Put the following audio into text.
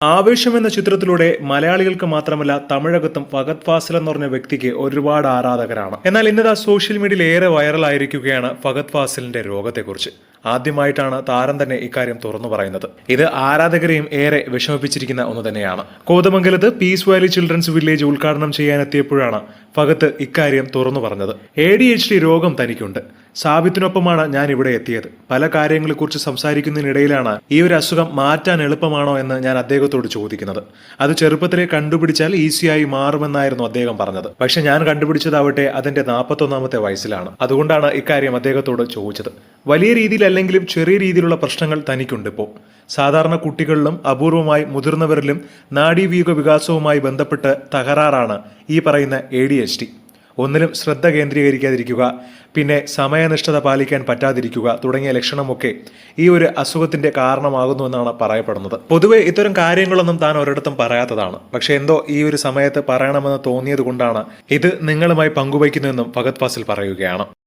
ആവേശം എന്ന ചിത്രത്തിലൂടെ മലയാളികൾക്ക് മാത്രമല്ല തമിഴകത്തും ഫഗത് ഫാസിൽ എന്ന് പറഞ്ഞ വ്യക്തിക്ക് ഒരുപാട് ആരാധകരാണ്. എന്നാൽ ഇന്നതാ സോഷ്യൽ മീഡിയയിൽ ഏറെ വൈറലായിരിക്കുകയാണ് ഫഗത് ഫാസിലിന്റെ രോഗത്തെക്കുറിച്ച്. ആദ്യമായിട്ടാണ് താരം തന്നെ ഇക്കാര്യം തുറന്നു പറയുന്നത്. ഇത് ആരാധകരെയും ഏറെ വിഷമിപ്പിച്ചിരിക്കുന്ന ഒന്ന് തന്നെയാണ്. കോതമംഗലത്ത് പീസ് വാലി ചിൽഡ്രൻസ് വില്ലേജ് ഉദ്ഘാടനം ചെയ്യാനെത്തിയപ്പോഴാണ് ഫഗത്ത് ഇക്കാര്യം തുറന്നു പറഞ്ഞത്. എ ഡി എച്ച് ഡി രോഗം തനിക്കുണ്ട്. സാബിത്തിനൊപ്പമാണ് ഞാൻ ഇവിടെ എത്തിയത്. പല കാര്യങ്ങളെക്കുറിച്ച് സംസാരിക്കുന്നതിനിടയിലാണ് ഈ ഒരു അസുഖം മാറ്റാൻ എളുപ്പമാണോ എന്ന് ഞാൻ അദ്ദേഹത്തോട് ചോദിക്കുന്നത്. അത് ചെറുപ്പത്തിലെ കണ്ടുപിടിച്ചാൽ ഈസിയായി മാറുമെന്നായിരുന്നു അദ്ദേഹം പറഞ്ഞത്. പക്ഷെ ഞാൻ കണ്ടുപിടിച്ചതാവട്ടെ അതിന്റെ നാൽപ്പത്തൊന്നാമത്തെ വയസ്സിലാണ്. അതുകൊണ്ടാണ് ഇക്കാര്യം അദ്ദേഹത്തോട് ചോദിച്ചത്. വലിയ രീതിയിലല്ലെങ്കിലും ചെറിയ രീതിയിലുള്ള പ്രശ്നങ്ങൾ തനിക്കുണ്ട് ഇപ്പോൾ സാധാരണ കുട്ടികളിലും അപൂർവമായി മുതിർന്നവരിലും നാഡീവ്യൂഹ വികാസവുമായി ബന്ധപ്പെട്ട് തകരാറാണ് ഈ പറയുന്ന എ ഡി ഒന്നിലും ശ്രദ്ധ കേന്ദ്രീകരിക്കാതിരിക്കുക പിന്നെ സമയനിഷ്ഠത പാലിക്കാൻ പറ്റാതിരിക്കുക തുടങ്ങിയ ലക്ഷണമൊക്കെ ഈ ഒരു അസുഖത്തിന്റെ കാരണമാകുന്നുവെന്നാണ് പറയപ്പെടുന്നത്. പൊതുവെ ഇത്തരം കാര്യങ്ങളൊന്നും താൻ ഒരിടത്തും പറയാത്തതാണ്. പക്ഷെ എന്തോ ഈ ഒരു സമയത്ത് പറയണമെന്ന് തോന്നിയത് കൊണ്ടാണ് ഇത് നിങ്ങളുമായി പങ്കുവയ്ക്കുന്നതെന്നും ഫഗത് ഫാസിൽ പറയുകയാണ്.